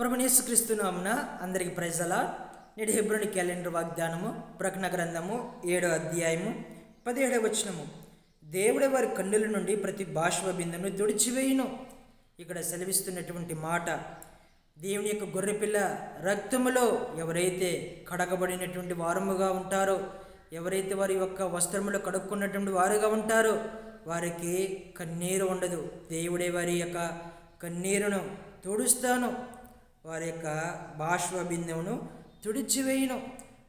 ప్రభునేసుక్రీస్తునామున అందరికి ప్రజల నేటి హెబ్రోని క్యాలెండర్ వాగ్దానము ప్రకటన గ్రంథము ఏడో అధ్యాయము పదిహేడవ వచనము. దేవుడే వారి కన్నుల నుండి ప్రతి బాష్ప బిందును తుడిచివేయును? ఇక్కడ సెలవిస్తున్నటువంటి మాట దేవుని యొక్క గొర్రెపిల్ల రక్తములో ఎవరైతే కడగబడినటువంటి వారముగా ఉంటారో ఎవరైతే వారి యొక్క వస్త్రములు కడుక్కున్నటువంటి వారుగా ఉంటారో వారికి కన్నీరు ఉండదు. దేవుడే వారి యొక్క కన్నీరును తుడుస్తాను. వారి యొక్క బాష్వ బిందువును తుడిచివేయును.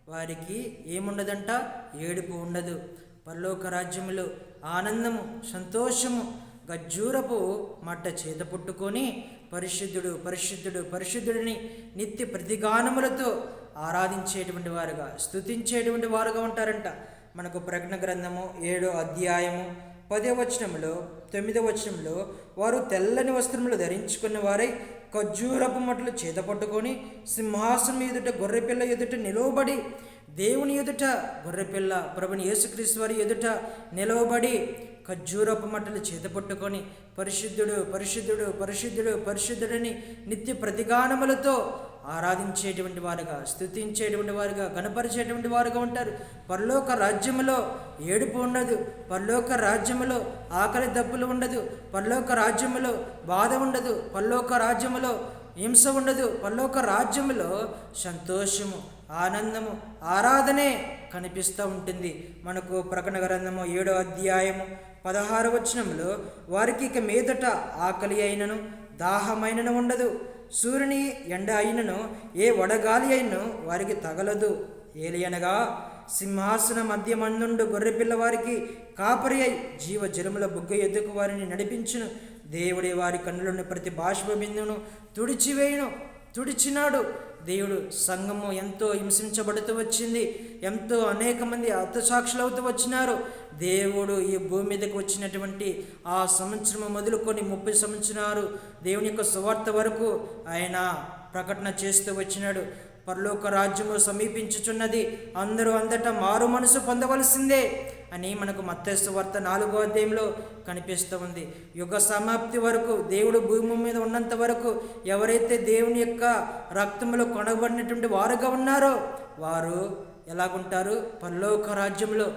వారికి ఏముండదంట? ఏడుపు ఉండదు. పరలోక రాజ్యములు ఆనందము సంతోషము గజ్జూరపు మట్ట చేత పుట్టుకొని పరిశుద్ధుడు పరిశుద్ధుడు పరిశుద్ధుడిని నిత్య ప్రతిగానములతో ఆరాధించేటువంటి వారుగా స్థుతించేటువంటి వారుగా ఉంటారంట. మనకు ప్రజ్ఞ గ్రంథము ఏడో అధ్యాయము పదే వచనంలో తొమ్మిదో వచనంలో వారు తెల్లని వస్త్రములు ధరించుకున్న వారై ఖర్జూరపు మట్లు చేత పట్టుకొని సింహాసనం ఎదుట గొర్రెపిల్ల ఎదుట నిలవబడి దేవుని ఎదుట గొర్రెపిల్ల ప్రభుని యేసుక్రీస్తు వారి ఎదుట నిలవబడి ఖర్జూరపు మట్టలు చేత పట్టుకొని పరిశుద్ధుడు పరిశుద్ధుడు పరిశుద్ధుడు పరిశుద్ధుడని నిత్య ప్రతిగానములతో ఆరాధించేటువంటి వారుగా స్థుతించేటువంటి వారుగా గణపరిచేటువంటి వారుగా ఉంటారు. పరలోక రాజ్యములో ఏడుపు ఉండదు. పరలోక రాజ్యములో ఆకలి దప్పులు ఉండదు. పరలోక రాజ్యములో బాధ ఉండదు. పరలోక రాజ్యములో హింస ఉండదు. పరలోక రాజ్యములో సంతోషము ఆనందము ఆరాధనే కనిపిస్తూ ఉంటుంది. మనకు ప్రకటన గ్రంథము ఏడో అధ్యాయము పదహారు వచనంలో వారికి ఇక మీదట ఆకలి అయినను దాహమైనను ఉండదు. సూర్యుని ఎండ అయినను ఏ వడగాలి అయినను వారికి తగలదు. ఏలియనగా సింహాసన మధ్య మందుండు గొర్రెపిల్ల వారికి కాపరి అయి జీవ జలముల బుగ్గ ఎద్దుకు వారిని నడిపించును. దేవుడి వారి కన్నులను ప్రతి బాష్ప బిందును తుడిచివేయను తుడిచినాడు. దేవుడు సంఘము ఎంతో హింసించబడుతూ వచ్చింది. ఎంతో అనేక మంది అవుతూ వచ్చినారు. దేవుడు ఈ భూమి మీదకి వచ్చినటువంటి ఆ సంవత్సరం మొదలుకొని ముప్పై సంవత్సరాలు దేవుని యొక్క సువార్త వరకు ఆయన ప్రకటన చేస్తూ వచ్చినాడు. పరలోక రాజ్యము సమీపించుచున్నది. అందరూ అందట మారు మనసు పొందవలసిందే అని మనకు మత్స్సు వార్త నాలుగో అధ్యాయంలో కనిపిస్తూ ఉంది. యుగ సమాప్తి వరకు దేవుడు భూమి మీద ఉన్నంత వరకు ఎవరైతే దేవుని యొక్క రక్తంలో కొనబడినటువంటి వారుగా ఉన్నారో వారు ఎలాగుంటారు? పరలోక రాజ్యంలో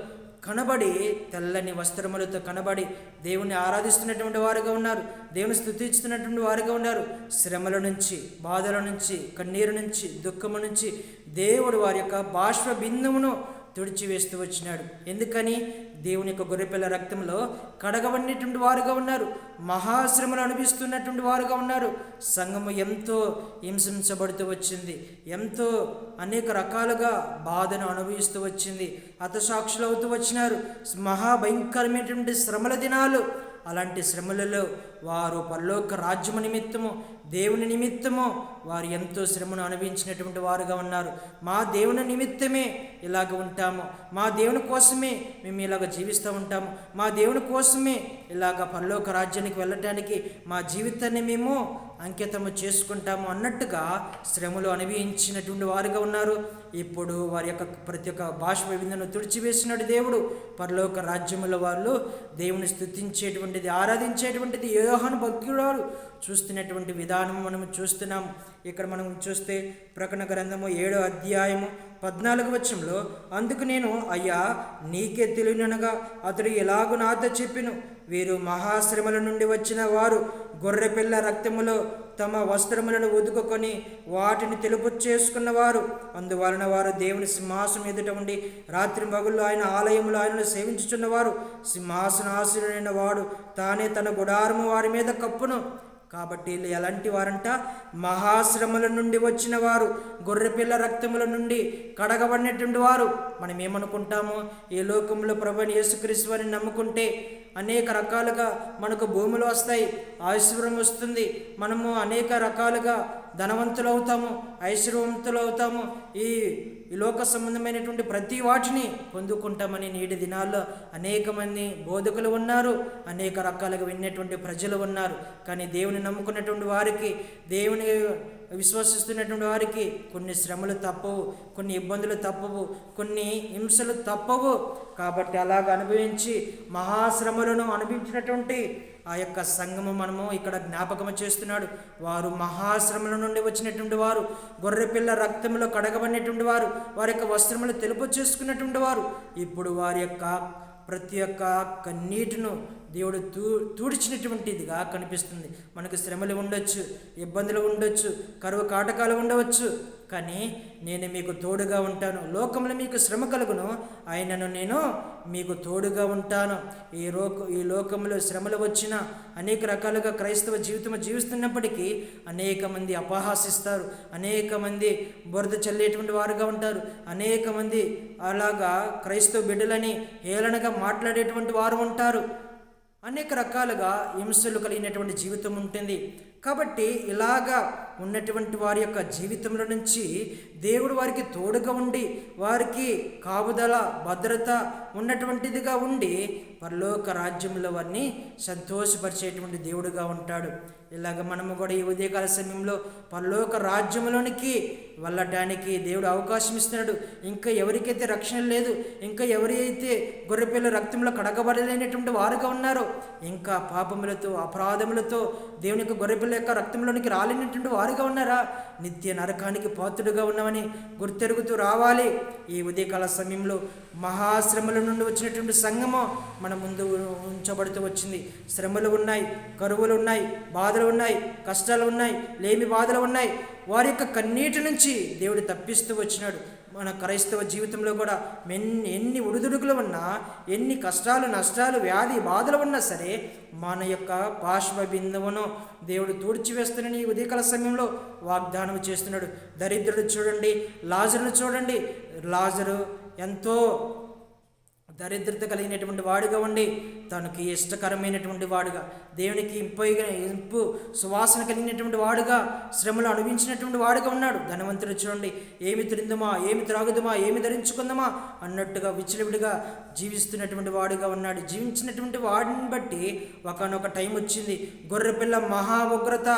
కనబడి తెల్లని వస్త్రములతో కనబడి దేవుని ఆరాధిస్తున్నటువంటి వారుగా ఉన్నారు. దేవుని స్థుతిస్తున్నటువంటి వారుగా ఉన్నారు. శ్రమల నుంచి బాధల నుంచి కన్నీరు నుంచి దుఃఖము నుంచి దేవుడు వారి యొక్క బాష్ప బిందువును తుడిచివేస్తూ వచ్చినాడు. ఎందుకని? దేవుని యొక్క గొర్రెపిల్ల రక్తంలో కడగబడినటువంటి వారుగా ఉన్నారు. మహాశ్రమలు అనిపిస్తున్నటువంటి వారుగా ఉన్నారు. సంఘము ఎంతో హింసించబడుతూ వచ్చింది. ఎంతో అనేక రకాలుగా బాధను అనుభవిస్తూ వచ్చింది. హతసాక్షులు అవుతూ వచ్చినారు. మహాభయంకరమైనటువంటి శ్రమల దినాలు. అలాంటి శ్రమలలో వారు పరలోక రాజ్యము నిమిత్తము దేవుని నిమిత్తము వారు ఎంతో శ్రమను అనుభవించినటువంటి వారుగా ఉన్నారు. మా దేవుని నిమిత్తమే ఇలాగ ఉంటాము. మా దేవుని కోసమే మేము ఇలాగ జీవిస్తూ ఉంటాము. మా దేవుని కోసమే ఇలాగ పరలోక రాజ్యానికి వెళ్ళటానికి మా జీవితాన్ని మేము అంకితము చేసుకుంటాము అన్నట్టుగా శ్రమలు అనుభవించినటువంటి వారుగా ఉన్నారు. ఇప్పుడు వారి యొక్క ప్రతి ఒక్క భాష విందును తుడిచివేసినాడు దేవుడు. పరలోక రాజ్యముల వాళ్ళు దేవుని స్థుతించేటువంటిది ఆరాధించేటువంటిది యోహాను భక్తుడు చూస్తున్నటువంటి విధానం మనం చూస్తున్నాం. ఇక్కడ మనం చూస్తే ప్రకటన గ్రంథము ఏడో అధ్యాయము పద్నాలుగు వచ్చంలో అందుకు నేను అయ్యా నీకే తెలియనగా అతడు ఎలాగు నాతో చెప్పిను? వీరు మహాశ్రమల నుండి వచ్చిన వారు గొర్రెపిల్ల రక్తములో తమ వస్త్రములను ఉదుకుకొని వాటిని తెలుపు చేసుకున్నవారు. అందువలన వారు దేవుని సింహాసనం ఎదుట ఉండి రాత్రి మగుళ్ళు ఆయన ఆలయంలో ఆయనను సేవించుచున్నవారు. సింహాసనాశనుడైన వాడు తానే తన గుడారము వారి మీద కప్పును. కాబట్టి వీళ్ళు ఎలాంటి వారంట? మహాశ్రమల నుండి వచ్చిన వారు గొర్రెపిల్ల రక్తముల నుండి కడగబడినటువంటి వారు. మనం ఏమనుకుంటాము? ఈ లోకంలో ప్రభుని యేసుక్రీస్తుని నమ్ముకుంటే అనేక రకాలుగా మనకు భూములు వస్తాయి ఐశ్వర్యం వస్తుంది. మనము అనేక రకాలుగా ధనవంతులు అవుతాము అవుతాము ఈ ఈ లోక సంబంధమైనటువంటి ప్రతి వాటిని పొందుకుంటామని నేటి దినాల్లో అనేక మంది బోధకులు ఉన్నారు అనేక రకాలుగా విన్నటువంటి ప్రజలు ఉన్నారు. కానీ దేవుని నమ్ముకున్నటువంటి వారికి దేవుని విశ్వసిస్తున్నటువంటి వారికి కొన్ని శ్రమలు తప్పవు కొన్ని ఇబ్బందులు తప్పవు కొన్ని హింసలు తప్పవు. కాబట్టి అలాగ అనుభవించి మహాశ్రమలను అనుభవించినటువంటి ఆ యొక్క సంగము మనము ఇక్కడ జ్ఞాపకము చేస్తున్నాడు. వారు మహాశ్రమల నుండి వచ్చినటువంటి వారు గొర్రెపిల్ల రక్తంలో కడగబడినటువంటి వారు వారి యొక్క వస్త్రములు తెలుపు చేసుకున్నటువంటి వారు. ఇప్పుడు వారి యొక్క ప్రతి ఒక్క కన్నీటిను దేవుడు తూ తూడిచినటువంటిదిగా కనిపిస్తుంది. మనకు శ్రమలు ఉండొచ్చు ఇబ్బందులు ఉండొచ్చు కరువు కాటకాలు ఉండవచ్చు. కానీ నేను మీకు తోడుగా ఉంటాను. లోకంలో మీకు శ్రమ కలుగును ఆయనను నేను మీకు తోడుగా ఉంటాను. ఈ లోక ఈ లోకంలో శ్రమలు వచ్చిన అనేక రకాలుగా క్రైస్తవ జీవితం జీవిస్తున్నప్పటికీ అనేక మంది అపహాసిస్తారు. అనేక మంది బురద చల్లేటువంటి వారుగా ఉంటారు. అనేక మంది అలాగా క్రైస్తవ బిడ్డలని హేళనగా మాట్లాడేటువంటి వారు ఉంటారు. అనేక రకాలుగా హింసలు కలిగినటువంటి జీవితం ఉంటుంది. కాబట్టి ఇలాగా ఉన్నటువంటి వారి యొక్క జీవితంలో నుంచి దేవుడు వారికి తోడుగా ఉండి వారికి కాపుదల భద్రత ఉన్నటువంటిదిగా ఉండి పరలోక రాజ్యంలో వారిని సంతోషపరిచేటువంటి దేవుడుగా ఉంటాడు. ఇలాగ మనము కూడా ఈ ఉదయకాల సమయంలో పరలోక రాజ్యంలోనికి వెళ్ళటానికి దేవుడు అవకాశం ఇస్తున్నాడు. ఇంకా ఎవరికైతే రక్షణ లేదు ఇంకా ఎవరైతే గొర్రెపిల్ల రక్తంలో కడగబడలేనటువంటి వారుగా ఉన్నారో ఇంకా పాపములతో అపరాధములతో దేవుని యొక్క గొర్రెపిల్ల యొక్క రక్తంలోనికి రాలేనటువంటి వారుగా ఉన్నారా? నిత్య నరకానికి పాత్రుడుగా ఉన్నామని గుర్తెరుగుతూ రావాలి. ఈ ఉదయకాల సమయంలో మహాశ్రమల నుండి వచ్చినటువంటి సంగమం మన ముందు ఉంచబడుతూ వచ్చింది. శ్రమలు ఉన్నాయి కరువులు ఉన్నాయి బాధలు ఉన్నాయి కష్టాలు ఉన్నాయి లేమి బాధలు ఉన్నాయి. వారి యొక్క కన్నీటి నుంచి దేవుడు తప్పిస్తూ వచ్చినాడు. మన క్రైస్తవ జీవితంలో కూడా ఎన్ని ఎన్ని ఉడుదుడుకులు ఉన్నా ఎన్ని కష్టాలు నష్టాలు వ్యాధి బాధలు ఉన్నా సరే మన యొక్క పాశ్వ బిందువును దేవుడు తూడ్చివేస్తున్న ఈ ఉదయకాల సమయంలో వాగ్దానం చేస్తున్నాడు. దరిద్రుడు చూడండి లాజరును చూడండి. లాజరు ఎంతో దరిద్రత కలిగినటువంటి వాడుగా ఉండి తనకి ఇష్టకరమైనటువంటి వాడుగా దేవునికి ఇంపైగా ఇంపు సువాసన కలిగినటువంటి వాడుగా శ్రమలు అనుభవించినటువంటి వాడుగా ఉన్నాడు. ధనవంతుడు చూడండి ఏమి తిరిందమా ఏమి త్రాగుదుమా ఏమి ధరించుకుందామా అన్నట్టుగా విచ్చలవిడిగా జీవిస్తున్నటువంటి వాడుగా ఉన్నాడు. జీవించినటువంటి వాడిని బట్టి ఒకనొక టైం వచ్చింది. గొర్రెపిల్ల మహా ఉగ్రత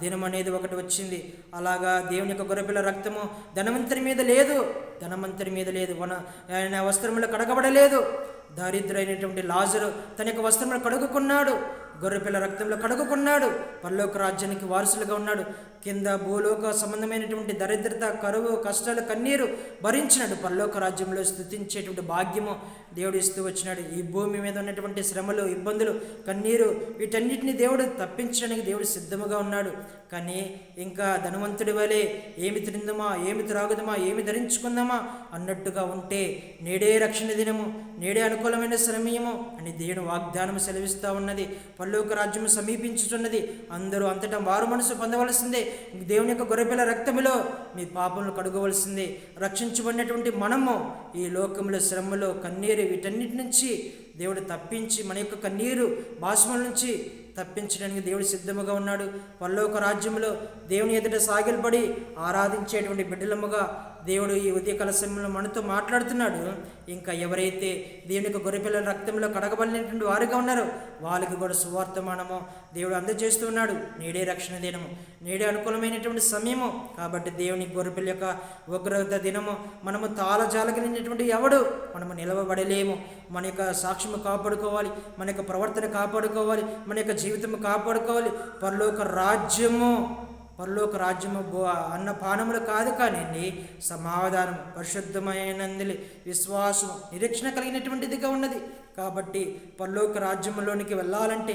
దినం అనేది ఒకటి వచ్చింది. అలాగా దేవుని యొక్క గొర్రెపిల్ల రక్తము ధనవంతుని మీద లేదు. ధనవంతుని మీద లేదు. వన ఆయన వస్త్రములు కడగబడలేదు. దారిద్రైనటువంటి లాజరు తన యొక్క వస్త్రములు కడుగుకున్నాడు. గొర్రెపిల్ల రక్తంలో కడుగుకున్నాడు. పరలోక రాజ్యానికి వారసులుగా ఉన్నాడు. కింద భూలోక సంబంధమైనటువంటి దరిద్రత కరువు కష్టాలు కన్నీరు భరించినాడు. పరలోక రాజ్యంలో స్థుతించేటువంటి భాగ్యము దేవుడు ఇస్తూ వచ్చినాడు. ఈ భూమి మీద ఉన్నటువంటి శ్రమలు ఇబ్బందులు కన్నీరు వీటన్నిటిని దేవుడు తప్పించడానికి దేవుడు సిద్ధముగా ఉన్నాడు. కానీ ఇంకా ధనవంతుడి వలె ఏమి తిందుమా ఏమి త్రాగుదమా ఏమి ధరించుకుందామా అన్నట్టుగా ఉంటే నేడే రక్షణ దినము నేడే అనుకూలమైన సమయము అని దేవుడు వాగ్దానం సెలవిస్తూ ఉన్నది. పల్లోక రాజ్యము సమీపించుచున్నది. అందరూ అంతటా వారు మనసు పొందవలసిందే. దేవుని యొక్క గొర్రెపిల్ల రక్తములో మీ పాపములు కడుగవలసిందే. రక్షించబడినటువంటి మనము ఈ లోకంలో శ్రమలో కన్నీరు వీటన్నిటి నుంచి దేవుడు తప్పించి మన యొక్క కన్నీరు భాషముల నుంచి తప్పించడానికి దేవుడు సిద్ధముగా ఉన్నాడు. పల్లోక రాజ్యంలో దేవుని ఎదుట సాగిలపడి ఆరాధించేటువంటి బిడ్డలముగా దేవుడు ఈ ఉదయకాల సమయంలో మనతో మాట్లాడుతున్నాడు. ఇంకా ఎవరైతే దేవుని యొక్క గొర్రెపిల్లల రక్తంలో కడగబడినటువంటి వారుగా ఉన్నారో వాళ్ళకి కూడా సువార్తమానము దేవుడు అందజేస్తూ ఉన్నాడు. నేడే రక్షణ దినము. నేడే అనుకూలమైనటువంటి సమయము. కాబట్టి దేవుని గొర్రెపిల్ల యొక్క ఉగ్రత దినము మనము తాళజాలగలిగినటువంటి ఎవడు? మనము నిలవబడలేము. మన యొక్క సాక్ష్యము కాపాడుకోవాలి. మన యొక్క ప్రవర్తన కాపాడుకోవాలి. మన యొక్క జీవితం కాపాడుకోవాలి. పరలోక రాజ్యము. పరలోక రాజ్యము బో అన్న పానములు కాదు కానివ్వండి సమాధానం పరిశుద్ధమైనందులి. విశ్వాసం నిరీక్షణ కలిగినటువంటిదిగా ఉన్నది. కాబట్టి పరలోక రాజ్యములోనికి వెళ్ళాలంటే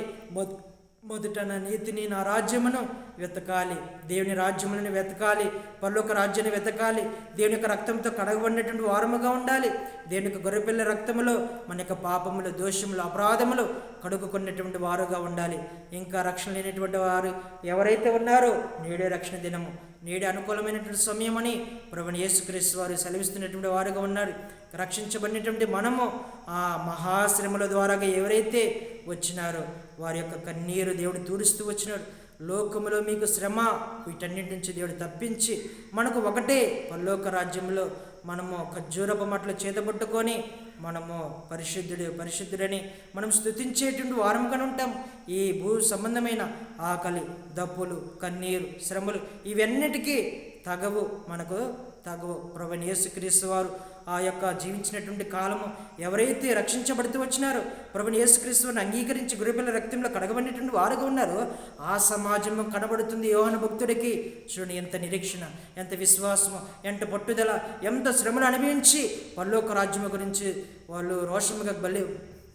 మొదట నా నీతిని నా రాజ్యమును వెతకాలి. దేవుని రాజ్యములను వెతకాలి. పరలోక రాజ్యాన్ని వెతకాలి. దేవుని యొక్క రక్తంతో కడగబడినటువంటి వారముగా ఉండాలి. దేవుని యొక్క గొర్రెపిల్ల రక్తములో మన యొక్క పాపములు దోషములు అపరాధములు కడుగుకున్నటువంటి వారుగా ఉండాలి. ఇంకా రక్షణ లేనటువంటి వారు ఎవరైతే ఉన్నారో నేడే రక్షణ దినము. నేడే అనుకూలమైనటువంటి సమయం అని ప్రభుని యేసుక్రీస్తు వారు సెలవిస్తున్నటువంటి వారుగా ఉన్నారు. రక్షించబడినటువంటి మనము ఆ మహాశ్రమల ద్వారాగా ఎవరైతే వచ్చినారో. వారి యొక్క కన్నీరు దేవుడు తూడుస్తూ వచ్చినాడు. లోకములో మీకు శ్రమ వీటన్నిటి నుంచి దేవుడు తప్పించి మనకు ఒకటే పల్లోక రాజ్యంలో మనము ఖర్జూరపు మట్లు చేతబట్టుకొని మనము పరిశుద్ధుడు పరిశుద్ధుడని మనం స్థుతించేటువంటి వారముగా ఉంటాం. ఈ భూ సంబంధమైన ఆకలి దప్పులు కన్నీరు శ్రమలు ఇవన్నిటికీ తగవు మనకు తగవు. ప్రభు యేసుక్రీస్తు వారు ఆ యొక్క జీవించినటువంటి కాలము ఎవరైతే రక్షించబడుతూ వచ్చినారో ప్రభుని యేసుక్రీస్తువుని అంగీకరించి గురిపిల్ల రక్తంలో కడగబడినటువంటి వారుగా ఉన్నారో ఆ సమాజం కనబడుతుంది యోహన భక్తుడికి. చూడండి ఎంత నిరీక్షణ ఎంత విశ్వాసము ఎంత పట్టుదల ఎంత శ్రమను అనుభవించి పరలోక రాజ్యము గురించి వాళ్ళు రోషముగా బలి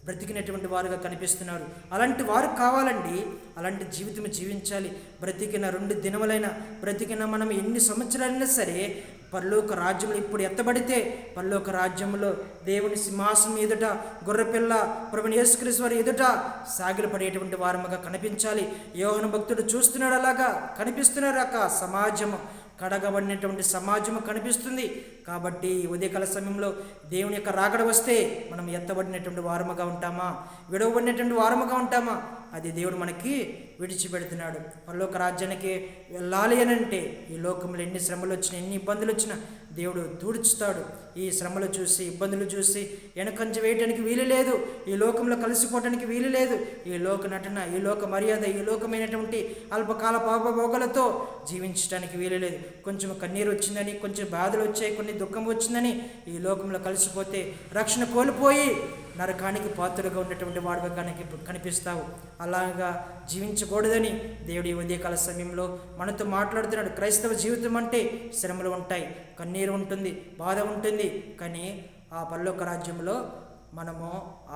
బ్రతికినటువంటి వారుగా కనిపిస్తున్నారు. అలాంటి వారు కావాలండి. అలాంటి జీవితం జీవించాలి. బ్రతికిన రెండు దినములైన బ్రతికిన మనం ఎన్ని సంవత్సరాలైనా సరే పరలోక రాజ్యంలో ఇప్పుడు ఎత్తబడితే పరలోక రాజ్యంలో దేవుని సింహాసనం ఎదుట గొర్రెపిల్ల ప్రభుని యేసుక్రీశ్వరి ఎదుట ఎదుట సాగిలపడేటువంటి వారముగా కనిపించాలి. యోహన భక్తుడు చూస్తున్నాడు అలాగా? కనిపిస్తున్నారు అక్క? సమాజము కడగబడినటువంటి సమాజము కనిపిస్తుంది. కాబట్టి ఈ ఉదయకాల సమయంలో దేవుని యొక్క రాకడ వస్తే మనం ఎత్తబడినటువంటి వారముగా ఉంటామా? విడవబడినటువంటి వారముగా ఉంటామా? అది దేవుడు మనకి విడిచిపెడుతున్నాడు. పరలోక రాజ్యానికి వెళ్ళాలి అని అంటే ఈ లోకంలో ఎన్ని శ్రమలు వచ్చినా ఎన్ని ఇబ్బందులు వచ్చినా దేవుడు దూడుచుతాడు. ఈ శ్రమలు చూసి ఇబ్బందులు చూసి వెనకంజ వేయటానికి వీలు లేదు. ఈ లోకంలో కలిసిపోవటానికి వీలు లేదు. ఈ లోక నటన ఈ లోక మర్యాద ఈ లోకమైనటువంటి అల్పకాల పాపభోగలతో జీవించడానికి వీలు లేదు. కొంచెం కన్నీరు వచ్చిందని కొంచెం బాధలు వచ్చాయి కొన్ని దుఃఖం వచ్చిందని ఈ లోకంలో కలిసిపోతే రక్షణ కోల్పోయి నరకానికి పాత్రగా ఉన్నటువంటి వాడుగా కనిపిస్తావు. అలాగా జీవించ జీవించకూడదని దేవుడు ఉదయకాల సమయంలో మనతో మాట్లాడుతున్నాడు. క్రైస్తవ జీవితం అంటే శ్రమలు ఉంటాయి కన్నీరు ఉంటుంది బాధ ఉంటుంది. కానీ ఆ పల్లొక రాజ్యంలో మనము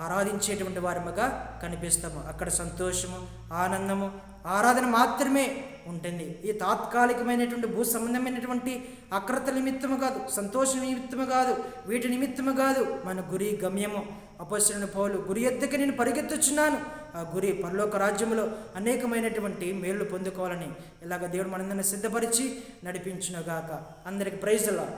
ఆరాధించేటువంటి వారముగా కనిపిస్తాము. అక్కడ సంతోషము ఆనందము ఆరాధన మాత్రమే ఉంటుంది. ఈ తాత్కాలికమైనటువంటి భూ సంబంధమైనటువంటి అక్రత నిమిత్తము కాదు సంతోష నిమిత్తము కాదు వీటి నిమిత్తము కాదు మన గురి గమ్యము. అపస్సుని పౌలు గురి ఎద్దకి నేను పరిగెత్తుచున్నాను. గురి పరలోక రాజ్యములో అనేకమైనటువంటి మేలు పొందుకోవాలని ఇలాగ దేవుడు మనందరిని సిద్ధపరిచి నడిపించునుగాక. అందరికి ప్రైజ్లా